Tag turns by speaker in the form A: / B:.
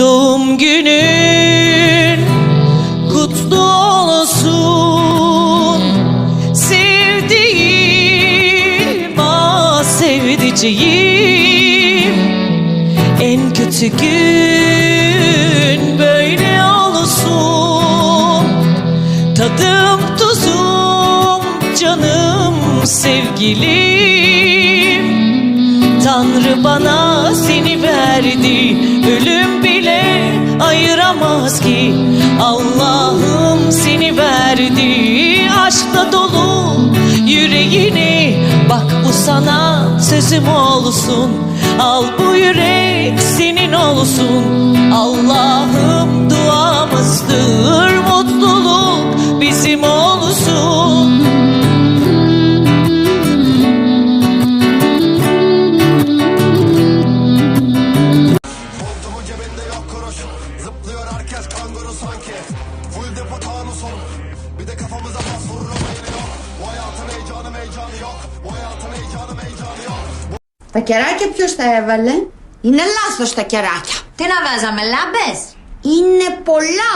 A: Doğum günün kutlu olsun. Sevdiğim ah sevdiceğim. En kötü gün böyle olsun. Tadım tuzum canım sevgilim. Tanrı bana seni bile ayıramaz ki. Allah'ım seni verdi Aşkla dolu yüreğini. Bak bu sana sözüm olsun Al bu yürek senin olsun. Allah'ım
B: cebinde yok kuruş Zıplıyor herkes kanguru sanki Full depo Thanos ol Bir de kafamıza bas vurur ama yine yok Bu hayatın heyecanı heyecanı yok Bu hayatın heyecanı heyecanı yok
C: Τα κεράκια ποιος τα έβαλε. Είναι λάθος τα κεράκια.
D: Τι να βάζαμε, λάμπες.
C: Είναι πολλά.